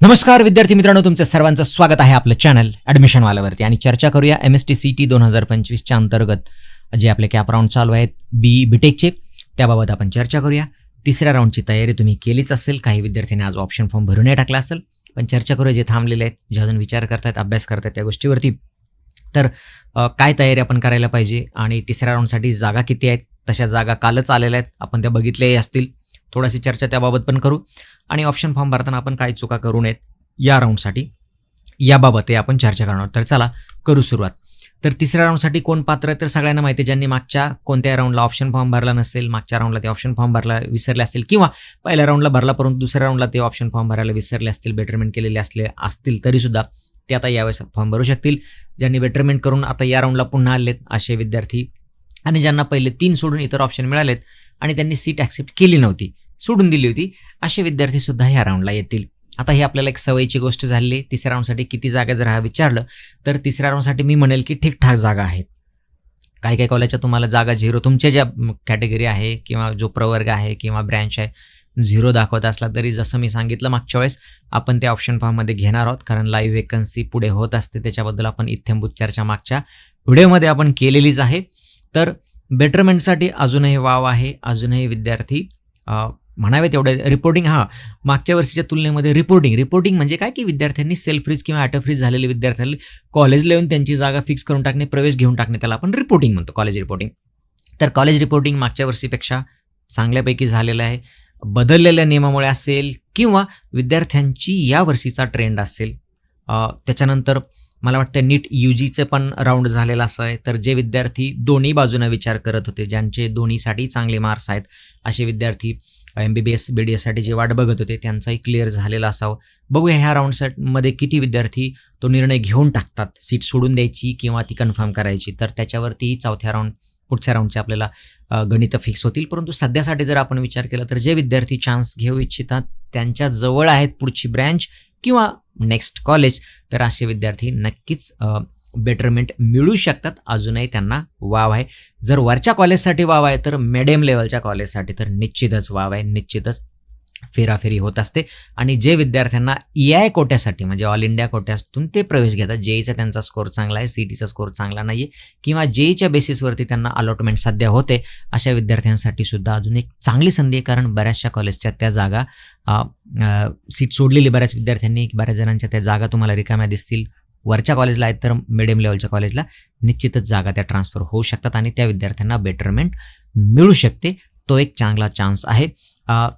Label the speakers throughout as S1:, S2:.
S1: नमस्कार विद्यार्थी मित्रांनो तुमचं सर्वांचं स्वागत आहे आपलं चॅनल ॲडमिशनवाल्यावरती आणि चर्चा करूया M S T C T दोन हजार पंचवीसच्या अंतर्गत जे आपले कॅप राऊंड चालू आहेत बी बीटेकचे त्याबाबत आपण चर्चा करूया. तिसऱ्या राऊंडची तयारी तुम्ही केलीच असेल. काही विद्यार्थ्यांनी आज ऑप्शन फॉर्म भरूनही टाकला असेल. पण चर्चा करूया जे थांबलेले आहेत जे अजून विचार करतायत अभ्यास करतायत त्या गोष्टीवरती. तर काय तयारी आपण करायला पाहिजे? आणि तिसऱ्या राऊंडसाठी जागा किती आहेत? तशा जागा कालच आलेल्या आहेत. आपण त्या बघितल्याही असतील. थोडीशी चर्चा त्याबाबत पण करू. आणि ऑप्शन फॉर्म भरताना आपण काय चुका करू नयेत. या राऊंडसाठी याबाबतही आपण चर्चा करणार आहोत. तर चला करू सुरुवात. तर तिसऱ्या राऊंडसाठी कोण पात्र आहे? तर सगळ्यांना माहिती आहे ज्यांनी मागच्या कोणत्या राऊंडला ऑप्शन फॉर्म भरला नसेल मागच्या राऊंडला ते ऑप्शन फॉर्म भरला विसरले असतील किंवा पहिल्या राऊंडला भरला परंतु दुसऱ्या राऊंडला ते ऑप्शन फॉर्म भरायला विसरले असतील बेटरमेंट केलेले असले असतील तरीसुद्धा ते आता यावेळेस फॉर्म भरू शकतील. ज्यांनी बेटरमेंट करून आता या राऊंडला पुन्हा आलेत असे विद्यार्थी. आणि ज्यांना पहिले तीन सोडून इतर ऑप्शन मिळालेत आणि त्यांनी सीट ॲक्सेप्ट केली नव्हती. सोडून दिली होती. असे विद्यार्थी सुद्धा ह्या राऊंडला येतील. आता ही आपल्याला एक सवयीची गोष्ट झालेली तिसऱ्या राऊंडसाठी किती जागा जर हा विचारलं तर तिसऱ्या राऊंडसाठी मी म्हणेल की ठीकठाक जागा आहेत. काही काही कॉलेजच्या तुम्हाला जागा झिरो तुमच्या ज्या कॅटेगरी आहे किंवा जो प्रवर्ग आहे किंवा ब्रँच आहे झिरो दाखवत असला तरी जसं मी सांगितलं मागच्या वेळेस आपण त्या ऑप्शन फॉर्ममध्ये घेणार आहोत. कारण लाईव्ह वेकन्सी पुढे होत असते. त्याच्याबद्दल आपण इथेंबूत चर्चा मागच्या व्हिडिओमध्ये आपण केलेलीच आहे. तर बेटरमेंटसाठी अजूनही वाव आहे. अजूनही विद्यार्थी म्हणावे तेवढे रिपोर्टिंग हा मागच्या वर्षीच्या तुलनेमध्ये रिपोर्टिंग रिपोर्टिंग म्हणजे काय? की विद्यार्थ्यांनी सेल्फ फ्रीज किंवा ॲटो फ्रीज झालेले विद्यार्थ्यांनी कॉलेजला येऊन त्यांची जागा फिक्स करून टाकणे प्रवेश घेऊन टाकणे त्याला आपण रिपोर्टिंग म्हणतो कॉलेज रिपोर्टिंग तर कॉलेज रिपोर्टिंग मागच्या वर्षीपेक्षा चांगल्यापैकी झालेलं आहे. बदललेल्या नियमामुळे असेल किंवा विद्यार्थ्यांची या वर्षीचा ट्रेंड असेल. त्याच्यानंतर मला वाटतं नीट यू जीचं पण राऊंड झालेलं असं आहे. तर जे विद्यार्थी दोन्ही बाजूनं विचार करत होते ज्यांचे दोन्हीसाठी चांगले मार्क्स आहेत असे विद्यार्थी M B B S B D एससाठी जे वाट बघत होते त्यांचाही क्लिअर झालेला असावं. बघूया ह्या राऊंडसाठीमध्ये किती विद्यार्थी तो निर्णय घेऊन टाकतात. सीट सोडून द्यायची किंवा ती कन्फर्म करायची. तर त्याच्यावरती चौथ्या राऊंड पुढच्या राऊंडचे आपल्याला गणितं फिक्स होतील. परंतु सध्यासाठी जर आपण विचार केला तर जे विद्यार्थी चान्स घेऊ इच्छितात त्यांच्या जवळ आहेत पुढची ब्रँच किंवा नेक्स्ट कॉलेज तर असे विद्यार्थी नक्कीच बेटरमेंट मिळू शकतात. अजूनही त्यांना वाव आहे. जर वरच्या कॉलेजसाठी वाव आहे तर मिडियम लेवलच्या कॉलेजसाठी तर निश्चितच वाव आहे. निश्चितच फेराफेरी होत असते. आणि जे विद्यार्थ्यांना ई आय कोट्यासाठी म्हणजे ऑल इंडिया कोट्यातून ते प्रवेश घेतात जेईचा त्यांचा स्कोर चांगला आहे सी टीचा स्कोर चांगला नाही आहे किंवा जेईच्या बेसिसवरती त्यांना अलॉटमेंट सध्या होते अशा विद्यार्थ्यांसाठी सुद्धा अजून एक चांगली संधी आहे. कारण बऱ्याचशा कॉलेजच्या त्या जागा सीट सोडलेली बऱ्याच विद्यार्थ्यांनी बऱ्याच जणांच्या त्या जागा तुम्हाला रिकाम्या दिसतील. वरच्या कॉलेजला आहेत तर मिडियम लेवलच्या कॉलेजला निश्चितच जागा त्या ट्रान्सफर होऊ शकतात आणि त्या विद्यार्थ्यांना बेटरमेंट मिळू शकते. तो एक चांगला चान्स आहे.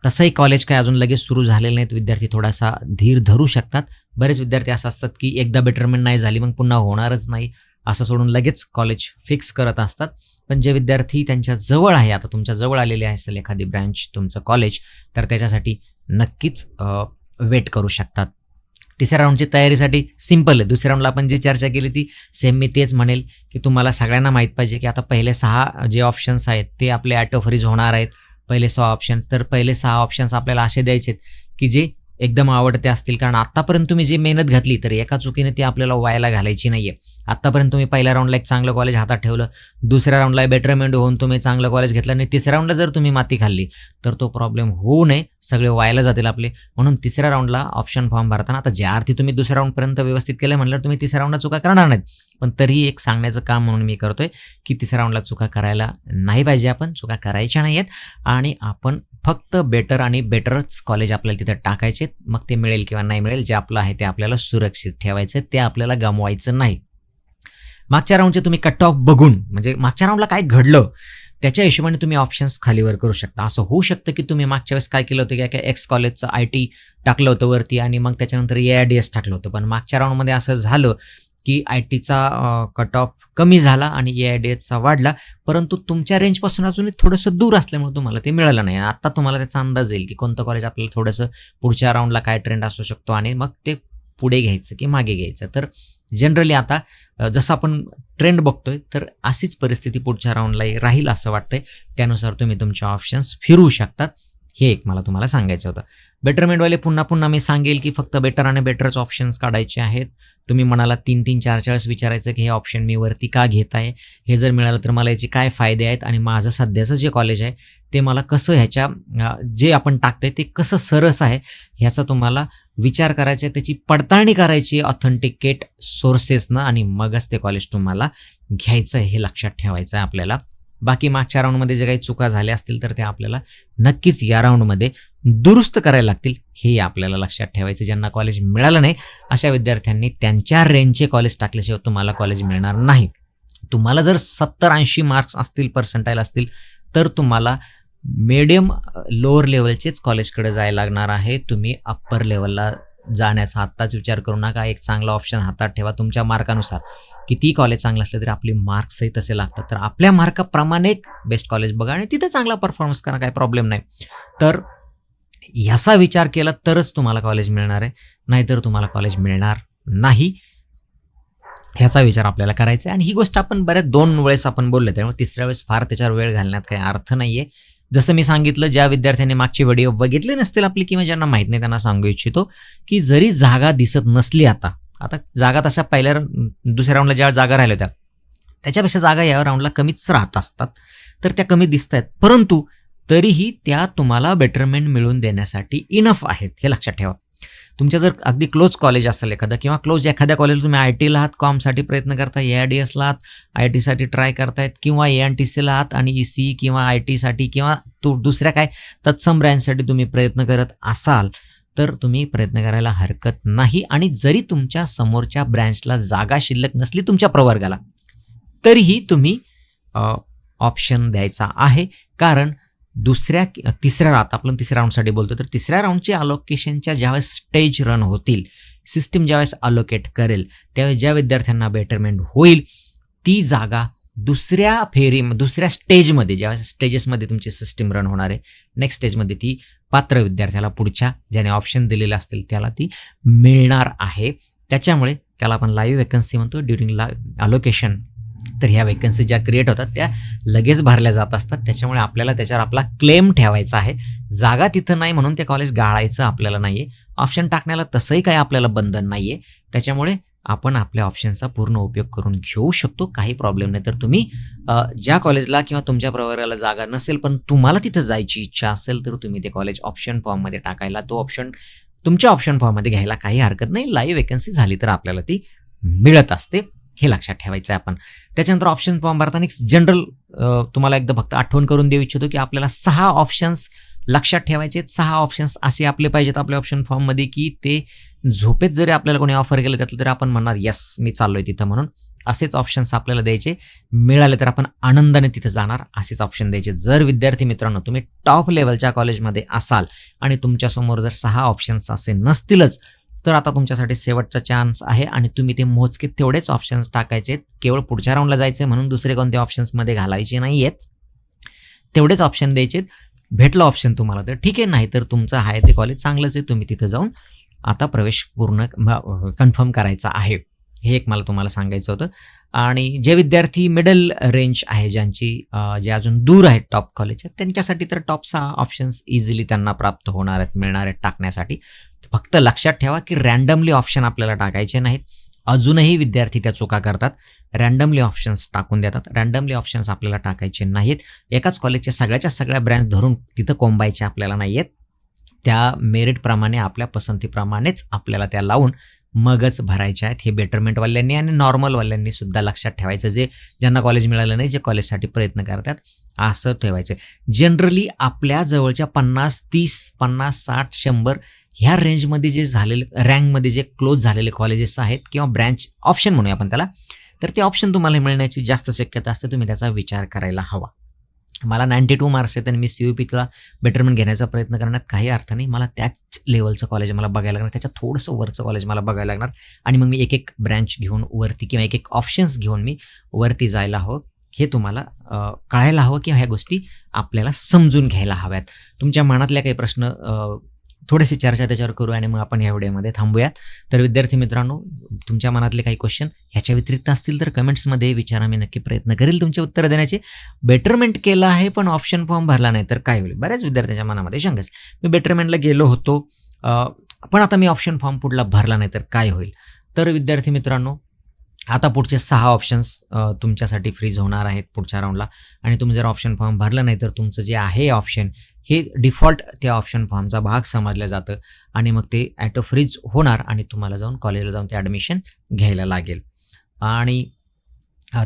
S1: तसंही कॉलेज काय अजून लगेच सुरू झालेले नाहीत. विद्यार्थी थोडासा धीर धरू शकतात. बरेच विद्यार्थी असं असतात की एकदा बेटरमेंट नाही झाली मग पुन्हा होणारच नाही. असं सोडून लगेच कॉलेज फिक्स करत असतात. पण जे विद्यार्थी त्यांच्या जवळ आहे आता तुमच्या जवळ आलेले असेल एखादी ब्रँच तुमचं कॉलेज तर त्याच्यासाठी नक्कीच वेट करू शकतात. तिसऱ्या राऊंडची तयारीसाठी सिंपल आहे. दुसऱ्या राऊंडला आपण जी चर्चा केली ती सेम मी तेच म्हणेल की तुम्हाला सगळ्यांना माहीत पाहिजे की आता पहिले सहा जे ऑप्शन्स आहेत ते आपले ॲटो फ्रीज होणार आहेत. पहिले सहा ऑप्शन्स तर पहिले सहा ऑप्शन्स आपल्याला असे द्यायचे आहेत की जे एकदम आवडते असतील. कारण आत्तापर्यंत तुम्ही जी मेहनत घातली तर एका चुकीने ती आपल्याला व्हायला घालायची नाही आहे आत्तापर्यंत तुम्ही पहिल्या राऊंडला एक चांगलं कॉलेज हातात ठेवलं दुसऱ्या राऊंडला बेटरमेंट होऊन तुम्ही चांगलं कॉलेज घेतलं आणि तिसऱ्या राऊंडला जर तुम्ही माती खाल्ली तर तो प्रॉब्लेम होऊ नये. सगळे व्हायला जातील आपले. म्हणून तिसऱ्या राऊंडला ऑप्शन फॉर्म भरताना आता ज्या अर्थी तुम्ही दुसऱ्या राऊंडपर्यंत व्यवस्थित केलं म्हणलं तुम्ही तिसऱ्या राऊंडला चुका करणार नाहीत. पण तरीही एक सांगण्याचं काम म्हणून मी करतोय की तिसऱ्या राऊंडला चुका करायला नाही पाहिजे आपण चुका करायच्या नाही आहेत आणि आपण फक्त बेटर आणि बेटरच कॉलेज आपल्याला तिथं टाकायचे. मग ते मिळेल किंवा नाही मिळेल जे आपलं आहे ते आपल्याला सुरक्षित ठेवायचं ते आपल्याला गमवायचं नाही. मागच्या राऊंडचे तुम्ही कट ऑफ बघून म्हणजे मागच्या राऊंडला काय घडलं त्याच्या हिशोबाने तुम्ही ऑप्शन्स खालीवर करू शकता. असं होऊ शकतं की तुम्ही मागच्या वेळेस काय केलं होतं की काय एक्स कॉलेजचं आय टी टाकलं होतं वरती आणि मग त्याच्यानंतर ए आय डी एस टाकलं होतं. पण मागच्या राऊंडमध्ये असं झालं की आय टीचा कट ऑफ कमी झाला आणि ए आय डी एसचा वाढला. परंतु तुमच्या रेंजपासून अजून थोडंसं दूर असल्यामुळे तुम्हाला ते मिळालं नाही. आता तुम्हाला त्याचा अंदाज येईल की कोणतं कॉलेज आपल्याला थोडंसं पुढच्या राऊंडला काय ट्रेंड असू शकतो आणि मग ते पुढे घ्यायचं की मागे घ्यायचं. तर जनरली आता जसं आपण ट्रेंड बघतोय तर अशीच परिस्थिती पुढच्या राऊंडला राहील असं वाटतंय. त्यानुसार तुम्ही तुमचे ऑप्शन्स फिरू शकतात. हे एक मला तुम्हाला सांगायचं होतं. बेटरमेंटवाले पुन्हा पुन्हा मी सांगेल की फक्त बेटर आणि बेटरच ऑप्शन्स काढायचे आहेत. तुम्ही मनाला तीन तीन चार चार वेळेस विचारायचं की हे ऑप्शन मी वरती का घेत आहे? हे जर मिळालं तर मला याचे काय फायदे आहेत? आणि माझं सध्याचं जे कॉलेज आहे ते मला कसं ह्याच्या जे आपण टाकतंय ते कसं सरस आहे ह्याचा तुम्हाला विचार करायचा आहे. त्याची पडताळणी करायची ऑथेंटिकेट सोर्सेसनं आणि मगच ते कॉलेज तुम्हाला घ्यायचं आहे हे लक्षात ठेवायचं आहे आपल्याला. बाकी मागच्या राऊंडमध्ये जे काही चुका झाल्या असतील तर त्या आपल्याला नक्कीच या राऊंडमध्ये दुरुस्त करायला लागतील. हे आपल्याला लक्षात ठेवायचं ज्यांना कॉलेज मिळालं नाही अशा विद्यार्थ्यांनी त्यांच्या रेंजचे कॉलेज टाकल्याशिवाय तुम्हाला कॉलेज मिळणार नाही. तुम्हाला जर सत्तर ऐंशी मार्क्स असतील पर्सेंटाईल असतील तर तुम्हाला मिडियम लोअर लेवलचेच कॉलेजकडे जायला लागणार आहे. तुम्ही अप्पर लेवलला जाण्याचा आत्ताच विचार करू नका. एक चांगला ऑप्शन हातात ठेवा तुमच्या मार्कानुसार कितीही कॉलेज चांगलं असलं तरी आपली मार्क्सही तसे लागतात. तर आपल्या मार्काप्रमाणे बेस्ट कॉलेज बघा आणि तिथे चांगला परफॉर्मन्स करा काही प्रॉब्लेम नाही. तर ह्याचा विचार केला तरच तुम्हाला कॉलेज मिळणार आहे. नाहीतर तुम्हाला कॉलेज मिळणार नाही. ह्याचा विचार आपल्याला करायचा आहे. आणि ही गोष्ट आपण बऱ्याच दोन वेळेस आपण बोललो त्यामुळे तिसऱ्या वेळेस फार त्याच्यावर वेळ घालण्यात काही अर्थ नाही आहे जसं मी सांगितलं ज्या विद्यार्थ्यांनी मागचे व्हिडिओ बघितले नसतील आपली किंवा ज्यांना माहीत नाही त्यांना सांगू इच्छितो की जरी जागा दिसत नसली आता आता जागा तशा पहिल्या दुसऱ्या राऊंडला ज्या जागा राहिल्या होत्या त्याच्यापेक्षा जागा या राऊंडला कमीच राहत असतात. तर त्या कमी दिसत आहेत परंतु तरीही त्या तुम्हाला बेटरमेंट मिळवून देण्यासाठी इनफ आहेत हे लक्षात ठेवा. तुमच्या जर अगदी क्लोज कॉलेज असेल एखादं किंवा क्लोज एखाद्या कॉलेजला तुम्ही आय टीला आहात कॉमसाठी प्रयत्न करताय ए आय डी एसला आहात आय टीसाठी ट्राय करतायत किंवा ए एन टी सीला आहात आणि ई सी किंवा आय टीसाठी किंवा तू दुसऱ्या काय तत्सम ब्रँचसाठी तुम्ही प्रयत्न करत असाल तर तुम्ही प्रयत्न करायला हरकत नाही आणि जरी तुमच्या समोरच्या ब्रँचला जागा शिल्लक नसली तुमच्या प्रवर्गाला तरीही तुम्ही ऑप्शन द्यायचा आहे. कारण दुसऱ्या तिसऱ्या राऊंड आपण तिसऱ्या राऊंडसाठी बोलतो तर तिसऱ्या राऊंडच्या अलोकेशनच्या ज्यावेळेस स्टेज रन होतील सिस्टीम ज्यावेळेस अलोकेट करेल त्यावेळेस ज्या विद्यार्थ्यांना बेटरमेंट होईल ती जागा दुसऱ्या फेरी दुसऱ्या स्टेजमध्ये ज्यावेळेस स्टेजेसमध्ये तुमची सिस्टीम रन होणार आहे नेक्स्ट स्टेजमध्ये ती पात्र विद्यार्थ्याला पुढच्या ज्याने ऑप्शन दिलेले असतील त्याला ती मिळणार आहे. त्याच्यामुळे त्याला आपण लाईव्ह वेकन्सी म्हणतो. ड्युरिंग ला अलोकेशन तर ह्या वेकन्सी ज्या क्रिएट होतात त्या लगेच भरल्या जात असतात. त्याच्यामुळे आपल्याला त्याच्यावर आपला क्लेम ठेवायचा आहे. जागा तिथं नाही म्हणून ते कॉलेज गाळायचं आपल्याला नाही आहे ऑप्शन टाकण्याला तसंही काही आपल्याला बंधन नाही आहे त्याच्यामुळे आपण आपल्या ऑप्शनचा पूर्ण उपयोग करून घेऊ शकतो. काही प्रॉब्लेम नाही. तर तुम्ही ज्या कॉलेजला किंवा तुमच्या प्रवर्गाला जागा नसेल पण तुम्हाला तिथं जायची इच्छा असेल तर तुम्ही ते कॉलेज ऑप्शन फॉर्ममध्ये टाकायला तो ऑप्शन तुमच्या ऑप्शन फॉर्ममध्ये घ्यायला काही हरकत नाही. लाईव्ह वेकन्सी झाली तर आपल्याला ती मिळत असते. हे लक्षात ठेवायचं आहे आपण. त्याच्यानंतर ऑप्शन फॉर्म भरताना जनरल तुम्हाला एकदा फक्त आठवण करून देऊ इच्छितो की आपल्याला सहा ऑप्शन्स लक्षात ठेवायचे सहा ऑप्शन्स असे आपले पाहिजेत आपल्या ऑप्शन फॉर्ममध्ये की ते झोपेत जरी आपल्याला कोणी ऑफर केलं त्यातलं तरी आपण म्हणणार येस मी चाललोय तिथं म्हणून. असेच ऑप्शन्स आपल्याला द्यायचे. मिळाले तर आपण आनंदाने तिथं जाणार असेच ऑप्शन द्यायचे. जर विद्यार्थी मित्रांनो तुम्ही टॉप लेवलच्या कॉलेजमध्ये असाल आणि तुमच्यासमोर जर सहा ऑप्शन्स असे नसतीलच तर आता तुमच्यासाठी शेवटचा चान्स आहे आणि तुम्ही ते मोजके तेवढेच ऑप्शन्स टाकायचे. केवळ पुढच्या राऊंडला जायचे म्हणून दुसरे कोणते ऑप्शन्समध्ये घालायचे नाही आहेत तेवढेच ऑप्शन द्यायचे भेटलं ऑप्शन तुम्हाला तर ठीक आहे नाही तर तुमचं आहे ते कॉलेज चांगलंच आहे तुम्ही तिथं जाऊन आता प्रवेश पूर्ण कन्फर्म करायचा आहे. हे एक मला तुम्हाला सांगायचं होतं. आणि जे विद्यार्थी मिडल रेंज आहे ज्यांची जे अजून दूर आहेत टॉप कॉलेज त्यांच्यासाठी तर टॉप सहा ऑप्शन्स इझिली त्यांना प्राप्त होणार आहेत मिळणार आहेत टाकण्यासाठी. फक्त लक्षात ठेवा की रँडमली ऑप्शन आपल्याला टाकायचे नाहीत. अजूनही विद्यार्थी त्या चुका करतात. रँडमली ऑप्शन्स टाकून देतात. रँडमली ऑप्शन्स आपल्याला टाकायचे नाहीत. एकाच कॉलेजच्या सगळ्याच्या सगळ्या ब्रँच धरून तिथं कोंबायचे आपल्याला नाही आहेत त्या मेरिटप्रमाणे आपल्या पसंतीप्रमाणेच आपल्याला त्या लावून मगच भरायच्या आहेत. हे बेटरमेंटवाल्यांनी आणि नॉर्मलवाल्यांनी सुद्धा लक्षात ठेवायचं. जे ज्यांना कॉलेज मिळालं नाही जे कॉलेजसाठी प्रयत्न करतात असं ठेवायचं. जनरली आपल्या जवळच्या पन्नास तीस पन्नास साठ शंभर ह्या रेंजमध्ये जे झालेले रँकमध्ये जे क्लोज झालेले कॉलेजेस आहेत किंवा ब्रँच ऑप्शन म्हणूया आपण त्याला तर ते ऑप्शन तुम्हाला मिळण्याची जास्त शक्यता असते. तुम्ही त्याचा विचार करायला हवा. मला नाईन्टी टू मार्क्स आहेत आणि मी सी यू पी पीला बेटरमेंट घेण्याचा प्रयत्न करण्यात काही अर्थ नाही. मला त्याच लेवलचं कॉलेज मला बघायला लागणार. त्याच्या थोडंसं वरचं कॉलेज मला बघायला लागणार. आणि मग मी एक एक ब्रँच घेऊन वरती किंवा एक एक ऑप्शन्स घेऊन मी वरती जायला हवं. हे तुम्हाला कळायला हवं किंवा ह्या गोष्टी आपल्याला समजून घ्यायला हव्यात. तुमच्या मनातल्या काही प्रश्न थोडीशी चर्चा त्याच्यावर करू आणि मग आपण या व्हिडिओमध्ये थांबूयात. तर विद्यार्थी मित्रांनो तुमच्या मनातले काही क्वेश्चन ह्याच्या व्यतिरिक्त असतील तर कमेंट्समध्ये विचारा मी नक्की प्रयत्न करेल तुमचे उत्तर देण्याचे. बेटरमेंट केलं आहे पण ऑप्शन फॉर्म भरला नाही तर काय होईल? बऱ्याच विद्यार्थ्यांच्या मनामध्ये शंकाच. मी बेटरमेंटला गेलो होतो पण आता मी ऑप्शन फॉर्म पुढला भरला नाही तर काय होईल? तर विद्यार्थी मित्रांनो आता पुढचे सहा ऑप्शन्स तुमच्यासाठी फ्रीज होणार आहेत पुढच्या राऊंडला आणि तुम्ही जर ऑप्शन फॉर्म भरलं नाही तर तुमचं जे आहे ऑप्शन हे डिफॉल्ट त्या ऑप्शन फॉर्मचा भाग समजलं जातं आणि मग ते ॲटो फ्रीज होणार आणि तुम्हाला जाऊन कॉलेजला जाऊन ते ॲडमिशन घ्यायला लागेल. आणि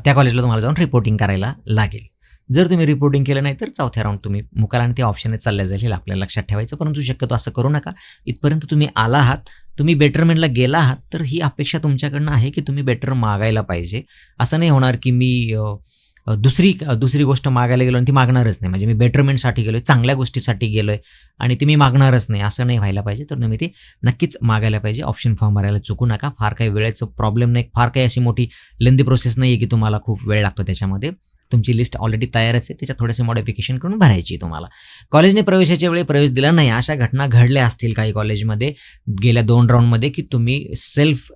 S1: त्या कॉलेजला तुम्हाला जाऊन रिपोर्टिंग करायला लागेल. जर तुम्ही रिपोर्टिंग केलं नाही तर चौथ्या राऊंड तुम्ही मुकाल आणि ते ऑप्शनच चालल्या जाईल हे आपल्याला लक्षात ठेवायचं. परंतु शक्यतो असं करू नका. इथपर्यंत तुम्ही आला आहात तुम्ही बेटरमेंटला गेला आहात तर ही अपेक्षा तुमच्याकडनं आहे की तुम्ही बेटर मागायला पाहिजे. असं नाही होणार की मी दुसरी दुसरी गोष्ट मागायला गेलो आणि ती मागणारच नाही. म्हणजे मी बेटरमेंटसाठी गेलो आहे चांगल्या गोष्टीसाठी गेलो आहे आणि ती मी मागणारच नाही. असं नाही व्हायला पाहिजे. तर तुम्ही ते नक्कीच मागायला पाहिजे. ऑप्शन फॉर्म भरायला चुकू नका. फार काही वेळेचं प्रॉब्लेम नाही. फार काही अशी मोठी लेंदी प्रोसेस नाही आहे की तुम्हाला खूप वेळ लागतो त्याच्यामध्ये. तुमची लिस्ट ऑलरेडी तयारच आहे त्याच्यात थोडेसे मॉडिफिकेशन करून भरायची तुम्हाला. कॉलेजने प्रवेशाच्या वेळी प्रवेश दिला नाही अशा घटना घडल्या असतील काही कॉलेजमध्ये गेल्या दोन राऊंडमध्ये की तुम्ही सेल्फ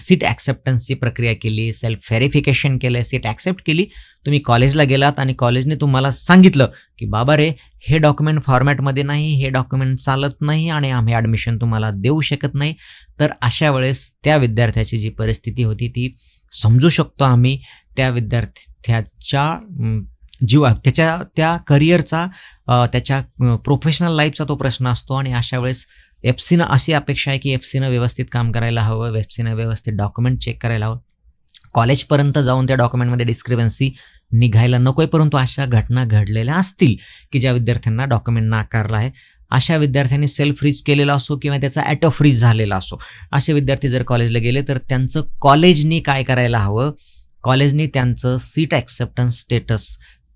S1: सीट ॲक्सेप्टन्सची प्रक्रिया केली सेल्फ व्हेरिफिकेशन केलं सीट ॲक्सेप्ट केली तुम्ही कॉलेजला गेलात आणि कॉलेजने तुम्हाला सांगितलं की बाबा रे हे डॉक्युमेंट फॉर्मॅटमध्ये नाही हे डॉक्युमेंट चालत नाही आणि आम्ही ॲडमिशन तुम्हाला देऊ शकत नाही. तर अशा वेळेस त्या विद्यार्थ्याची जी परिस्थिती होती ती समजू शकतो आम्ही त्या विद्यार्थी त्याच्या जीवा त्याच्या त्या करिअरचा त्याच्या प्रोफेशनल लाईफचा तो प्रश्न असतो आणि अशा वेळेस एफ सीनं अशी अपेक्षा आहे की एफ सीनं व्यवस्थित काम करायला हवं एफ सीनं व्यवस्थित डॉक्युमेंट चेक करायला हवं. कॉलेजपर्यंत जाऊन त्या डॉक्युमेंटमध्ये डिस्क्रिपन्सी निघायला नको आहे परंतु अशा घटना घडलेल्या असतील की ज्या विद्यार्थ्यांना डॉक्युमेंट नाकारला आहे. अशा विद्यार्थ्यांनी सेल्फ फ्रीज केलेला असो किंवा त्याचा ॲटो फ्रीज झालेला असो असे विद्यार्थी जर कॉलेजला गेले तर त्यांचं कॉलेजनी काय करायला हवं? कॉलेजनी त्यांचं सीट ॲक्सेप्टन्स स्टेटस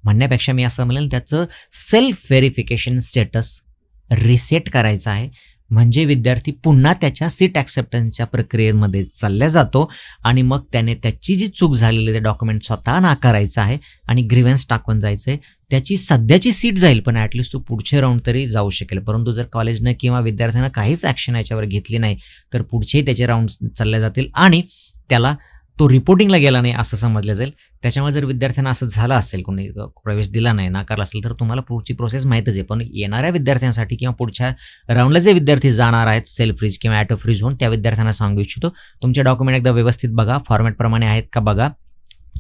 S1: म्हणण्यापेक्षा मी असं म्हणेल त्याचं सेल्फ व्हेरिफिकेशन स्टेटस रिसेट करायचं आहे. म्हणजे विद्यार्थी पुन्हा त्याच्या सीट ॲक्सेप्टन्सच्या प्रक्रियेमध्ये चालल्या जातो आणि मग त्याने त्याची जी चूक झालेली ते डॉक्युमेंट स्वतः नाकारायचं आहे आणि ग्रीव्हन्स टाकून जायचं आहे त्याची सध्याची सीट जाईल पण ॲटलिस्ट तो पुढचे राऊंड तरी जाऊ शकेल. परंतु जर कॉलेजनं किंवा विद्यार्थ्यानं काहीच ॲक्शन याच्यावर घेतली नाही तर पुढचेही त्याचे राऊंड चालले जातील आणि त्याला तो रिपोर्टिंगला गेला नाही असं समजलं जाईल. त्याच्यामुळे जर विद्यार्थ्यांना असं झालं असेल कोणी प्रवेश दिला नाही नाकारला असेल तर तुम्हाला पुढची प्रोसेस माहीतच आहे. पण येणाऱ्या विद्यार्थ्यांसाठी किंवा पुढच्या राऊंडला जे विद्यार्थी जाणार आहेत सेल्फ फ्रीज किंवा ॲटो फ्रीज होऊन त्या विद्यार्थ्यांना सांगू इच्छितो. तुमचे डॉक्युमेंट एकदा व्यवस्थित बघा. फॉर्मॅटप्रमाणे आहेत का बघा.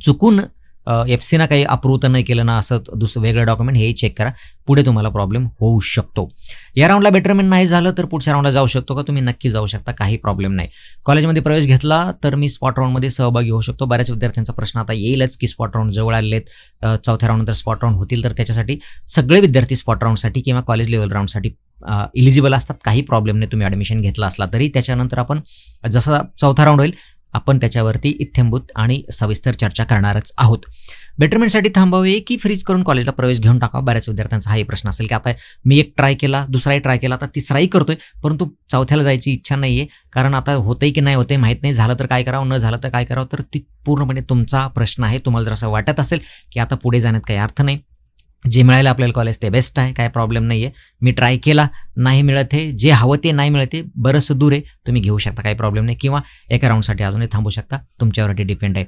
S1: चुकून एफ सीनं काही अप्रूव्ह तर नाही केलं ना असं दुसरं वेगळं डॉक्युमेंट हेही चेक करा. पुढे तुम्हाला प्रॉब्लेम होऊ शकतो. या राऊंडला बेटरमेंट नाही झालं तर पुढच्या राऊंडला जाऊ शकतो का? तुम्ही नक्की जाऊ शकता काही प्रॉब्लेम नाही. कॉलेजमध्ये प्रवेश घेतला तर मी स्पॉट राऊंडमध्ये सहभागी होऊ शकतो. बऱ्याच विद्यार्थ्यांचा प्रश्न आता येईलच की स्पॉट राऊंड जवळ आलेले आहेत चौथ्या राऊंडनंतर स्पॉट राऊंड होतील तर त्याच्यासाठी सगळे विद्यार्थी स्पॉट राऊंडसाठी किंवा कॉलेज लेवल राऊंडसाठी इलिजिबल असतात. काही प्रॉब्लेम नाही. तुम्ही ॲडमिशन घेतला असला तरी. त्याच्यानंतर आपण जसा चौथा राऊंड होईल आपण त्याच्यावरती इत्यंभूत आणि सविस्तर चर्चा करणारच आहोत. बेटरमेंटसाठी थांबावे की फ्रीज करून कॉलेजला प्रवेश घेऊन टाकावा? बऱ्याच विद्यार्थ्यांचा हाही प्रश्न असेल की आता मी एक ट्राय केला दुसराही ट्राय केला आता तिसराही करतोय परंतु चौथ्याला जायची इच्छा नाही आहे कारण आता होतंय की नाही होतंय माहीत नाही झालं तर काय करावं न झालं तर काय करावं? तर ती पूर्णपणे तुमचा प्रश्न आहे. तुम्हाला जर असं वाटत असेल की आता पुढे जाण्यात काही अर्थ नाही जे मिळालं आपल्याला कॉलेज ते बेस्ट आहे काय प्रॉब्लेम नाही आहे मी ट्राय केला नाही मिळत आहे जे हवं ते नाही मिळत आहे बरंचसं दूर आहे. तुम्ही घेऊ शकता काही प्रॉब्लेम नाही. किंवा एका राऊंडसाठी अजूनही थांबू शकता. तुमच्यावरती डिपेंड आहे.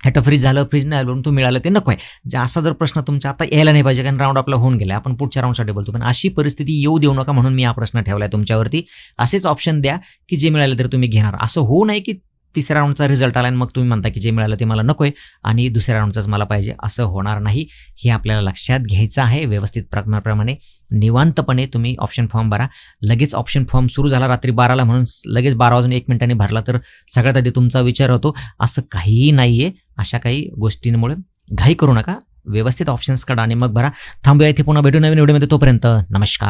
S1: ॲटो फ्रीज झालं फ्रीज नाही आलं तू मिळालं ते नको आहे. जे असा जर प्रश्न तुमचा आता यायला नाही पाहिजे कारण राऊंड आपला होऊन गेला आपण पुढच्या राऊंडसाठी बोलतो पण अशी परिस्थिती येऊ देऊ नका म्हणून मी हा प्रश्न ठेवला आहे तुमच्यावरती. असेच ऑप्शन द्या की जे मिळालं तर तुम्ही घेणार. असं होऊ नये की तिसऱ्या राऊंडचा रिझल्ट आला आणि मग तुम्ही म्हणता की जे मिळालं ते मला नको आहे आणि दुसऱ्या राऊंडचाच मला पाहिजे. असं होणार नाही. हे आपल्याला लक्षात घ्यायचं आहे. व्यवस्थित प्रमाणाप्रमाणे निवांतपणे तुम्ही ऑप्शन फॉर्म भरा. लगेच ऑप्शन फॉर्म सुरू झाला रात्री बाराला म्हणून लगेच बारा वाजून एक मिनिटाने भरला तर सगळ्यात आधी तुमचा विचार होतो असं काहीही नाही आहे अशा काही गोष्टींमुळे घाई करू नका. व्यवस्थित ऑप्शन्स काढा आणि मग भरा. थांबूया इथे पुन्हा भेटू नवीन व्हिडिओमध्ये तोपर्यंत नमस्कार.